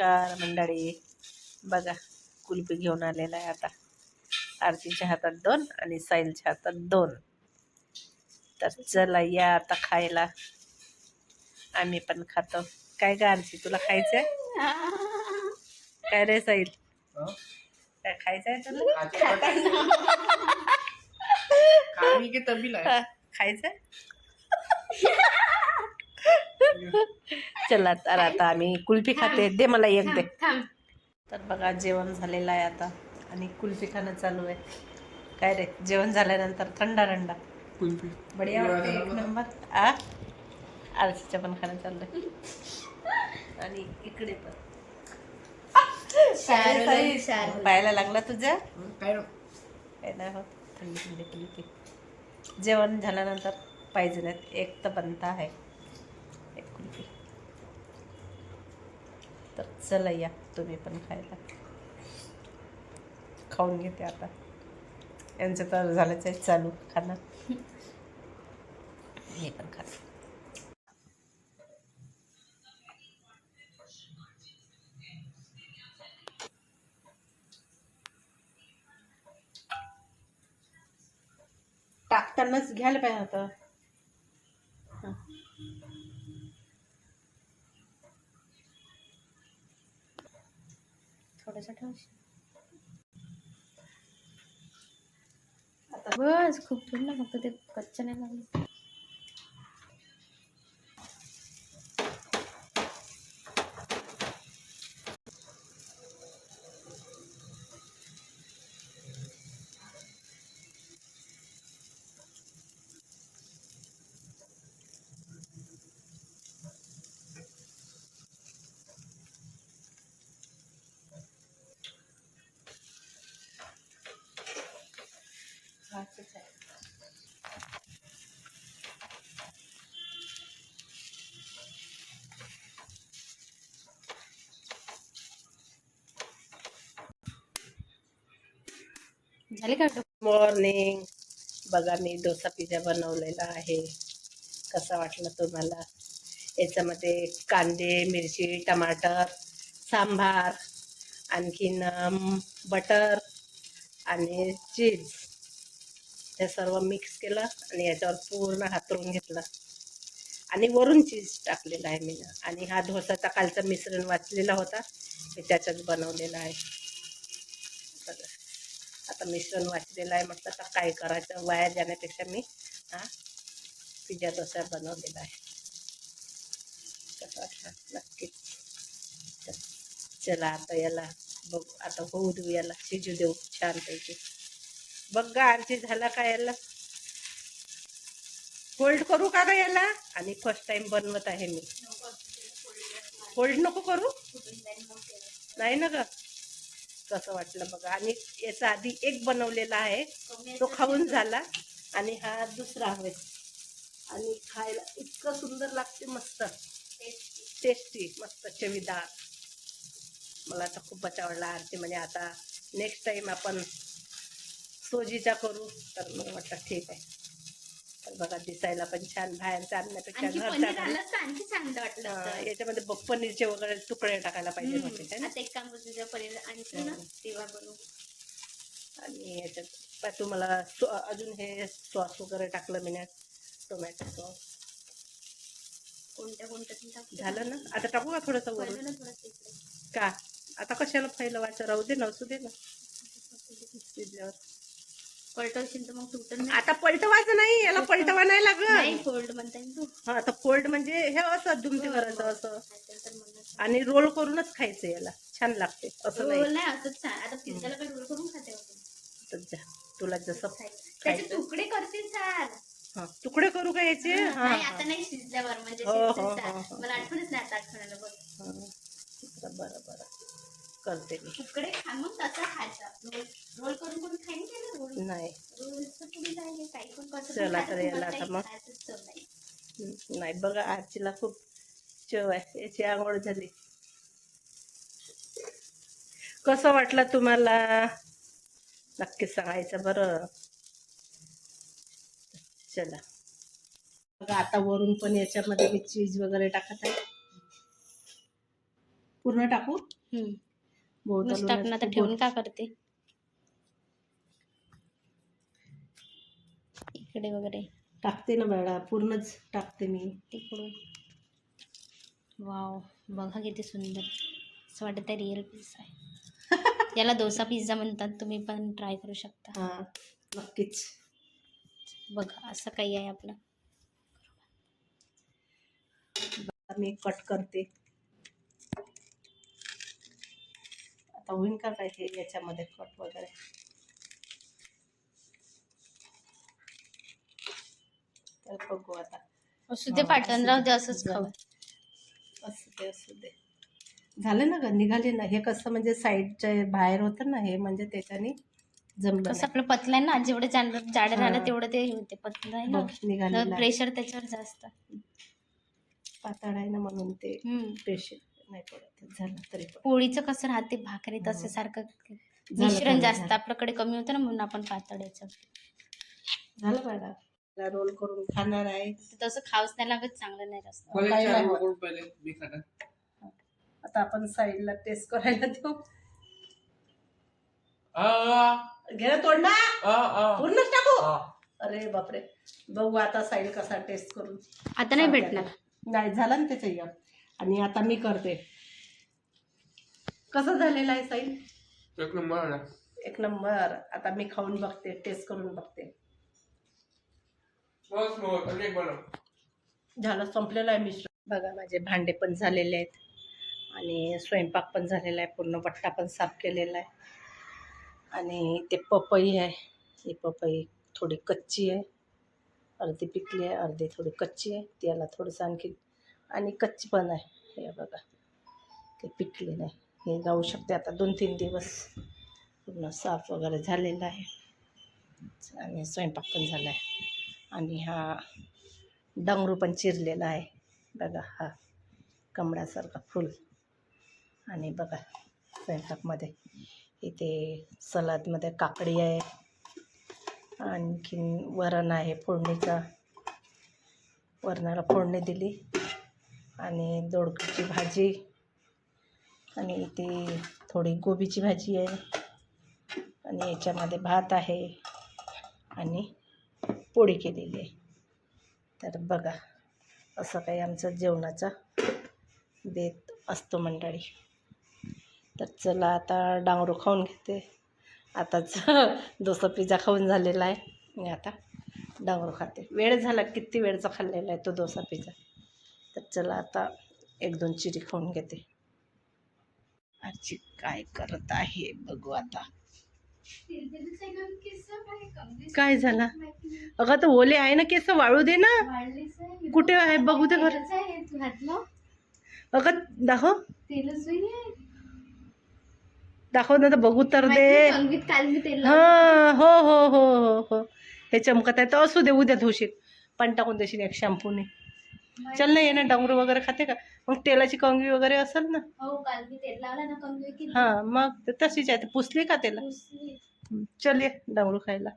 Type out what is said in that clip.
नमस्कार मंडळी. बघा कुल्फी घेऊन आलेला आहे आता. आरतीच्या हातात दोन आणि साहिलच्या हातात दोन. तर चला या आता खायला. आम्ही पण खातो. काय ग आरती तुला खायचंय? काय रे साहिल? काय खायचंय तुला? की खायचंय? चला तर आता आम्ही कुल्फी खाते. दे मला एक दे. तर बघा जेवण झालेलं आहे आता. आणि कुल्फी खाणं चालू आहे. काय रे? जेवण झाल्यानंतर थंडा थंडा कुल्फी. बढिया वाटते एक नंबर. आ? आरसीचं पण खाणं चाललंय. आणि इकडे पण? पायाला लागला तुझ्या? काय काय नाही होत. थंडी थंडी कुल्फी जेवण झाल्यानंतर पाहिजे नाहीत. एक तर बनता आहे एक कुल्फी तर चला या तुम्ही पण खायला. खाऊन घेते आता. यांचं तर झालंच आहे चालू खाणं हे पण खाते टाकतानाच घ्यायला पाहिजे होतं थोडासा ठेवशील आता बस खूप थोडं ना फक्त ते कच्चं नाही लागलं. झाले का मॉर्निंग बघा मी डोसा पिझ्झा बनवलेला आहे. कसा वाटला तुम्हाला? याच्यामध्ये कांदे मिरची टमाटर सांबार आणखीन बटर आणि चीज. हे सर्व मिक्स केलं आणि याच्यावर पूर्ण हातरून घेतलं. आणि वरून चीज टाकलेलं आहे मी. आणि हा डोसाचा कालचा मिश्रण वाचलेला होता. मी त्याच्यात बनवलेला आहे. आता मिश्रण वाचलेलं आहे. म्हटलं तर काय करायचं? वाया जाण्यापेक्षा मी हा पिझ्झा डोसा बनवलेला आहे. कसं वाटलं नक्कीच. चला आता याला बघू आता होऊ देऊ याला. शिजू देऊ छानपैकी. बघ गा आरती झाला का याला? फोल्ड करू का ग याला? आणि फर्स्ट टाइम बनवत आहे मी. फोल्ड नको करू. नाही ना ग? कसं वाटलं बघा. आणि याचा आधी एक बनवलेला आहे. तो खाऊन झाला. आणि हा दुसरा आहे. आणि खायला इतकं सुंदर लागते मस्त. टेस्टी मस्त चवीदार. मला तर खूपच आवडला आरती म्हणजे आता नेक्स्ट टाइम आपण सोजीचा करू तर मला वाटतं ठीक आहे. तर बघा दिसायला पण छान बाहेरचं आणण्यापेक्षा आणखी पनीर आणणं- आलं तर आणखी चांगलं वाटलं असतं. याच्यामध्ये ब- पनीरचे वगैरे तुकडे टाकायला पाहिजे होते है हम्म. ना आता एक काम करतो तुझ्या पनीर आणखी ना हम्म. तेव्हा बनवू आणि याच्यात तुम्हाला सो अजून हे सॉस वगैरे टाकलं मी टोमॅटो सॉस कोणत्या कोणत्या. झालं ना आता टाकू का थोडंसं वरून ना थोडंसं इकडे. का आता कशाला वाचा राहू दे ना असू दे ना शिजल्यावर पलटवशील तर मग तुटत नाही. आता पलटवायचं नाही याला पलटवा नाही नाही लागत फोल्ड म्हणता येईल तू. हा आता फोल्ड म्हणजे हे असं दुमती करायचं असं. तर आणि रोल करूनच खायचं याला. छान लागते असं नाही रोल नाही. असंच छान. आता पिझ्झाला काय रोल करून खाते आपण? तर जा. तुला जसं त्याचे खायचं. तुकडे करतील छान. हा तुकडे करू का याचे? हा नाही हा. आता नाही शिजल्यावर म्हणजे हो, हो, शिजतील हो, छान. हो. मला आठवणच नाही आता आठवणाला बघ. हा. बरं बरं. करते मी. तुकडे खा मग तसा खायचा. रोल रोल करून करून खाईन केलं रोल? नाही. रोलचं पुढे जायला काही पण कसं चला तर याला आता मग. नाही. बघा आजीला खूप चव आहे. याची आवड झाली. कसं वाटलं तुम्हाला? नक्कीच सांगायचं बरं. चला. बघा आता वरून पण याच्यामध्ये मी चीज वगैरे टाकत आहे. पूर्ण टाकू? टाकणं असतं. ठेवून का करते? इकडे वगैरे. टाकते ना बाळा पूर्णच टाकते मी. तिकडून. वाव बघा किती सुंदर. असं वाटत आहे रिअल पिझ्झा आहे. याला डोसा पिझ्झा म्हणतात तुम्ही पण ट्राय करू शकता. हा नक्कीच. बघा असं काही आहे आपलं. मी कट करते. आता होईन का काय हे याच्यामध्ये कट वगैरे तर बघू आता असू दे असू राहू दे. असंच. खाऊ असू दे असू दे झालं ना ग निघाले ना हे कसं म्हणजे साईडच्या बाहेर होतं ना हे म्हणजे त्याच्याने जमलं कसं. आपलं पतलं आहे ना जेवढं जाड जाड. राहिलं तेवढं ते होते पतलं आहे ना आहे. प्रेशर त्याच्यावर जास्त पातळ आहे ना म्हणून ते हम्म. पेशे नाही पडत. झालं तरी पण. पोळीचं कसं राहते भाकरी हा. तसं सारखं मिश्रण जास्त. आपल्याकडे कमी होतं ना म्हणून आपण पातळ याचं झालं मॅडम रोल करून खाणार आहे. तसं खाऊच नाही लागत चांगलं नाही जास्त. काही नाही. आता आपण साईडला टेस्ट करायला देऊ. आ, आ, घे ना तोंडा आ, आ, पूर्णच टाकू. आ. अरे बापरे. बघू आता साईड कसा टेस्ट करून. आता नाही भेटणार. नाही झालं ना त्याचं एक. आणि आता मी करते. कसं झालेलं आहे साईड एक नंबर. एक नंबर. आता मी खाऊन बघते टेस्ट करून बघते. झालं संपलेलं आहे मिश्रण. बघा माझे भांडे पण झालेले आहेत. आणि स्वयंपाक पण झालेला आहे. पूर्ण वट्टा पण साफ केलेला आहे. आणि ते पपई आहे. ही पपई थोडी कच्ची आहे. अर्धी पिकली आहे अर्धी थोडी कच्ची आहे. त्याला थोडंसं आणखी आणि कच्ची पण आहे. हे बघा. ते पिकले नाही. हे जाऊ शकते आता दोन तीन दिवस. पूर्ण साफ वगैरे झालेलं आहे. आणि स्वयंपाक पण झाला आहे आणि हा डांगरू पण चिरलेला आहे. बघा हा कमळासारखा फूल. आणि बघा स्वयंपाकमध्ये इथे सलादमध्ये काकडी आहे. आणखीन वरण आहे फोडणीचा. वरणाला फोडणी दिली. आणि दोडकीची भाजी. आणि इथे थोडी गोबीची भाजी आहे. आणि याच्यामध्ये भात आहे. आणि पोळी केलेली आहे. तर बघा असं काही आमचं जेवणाचा देत असतो मंडळी. तर चला आता डांगरू खाऊन घेते. आताच डोसा पिझ्झा खाऊन झालेला आहे. मी आता डांगरू खाते. वेळ झाला किती वेळचा खाल्लेला आहे तो डोसा पिझ्झा? तर चला आता एक दोन चिरी खाऊन घेते. आजी काय करत आहे बघू आता. काय झाला? अगं तर ओले आहे ना केस वाळू दे ना. कुठे आहे? बघू दे घर. अगं दाखव. दाखव ना तर बघू तर दे. हा हो हो हो हो हो. हे चमकत आहे. तर असू दे उद्या धुशील. पण टाकून देशील एक शॅम्पूने चल ना ये ना डोंगर वगैरे खाते का? मग तेलाची कंगवी वगैरे असेल ना. हो काल मी तेल लावला ना कंगवे की हा मग तशीच आहे. ते पुसली का त्याला चल ये डांगरू खायला.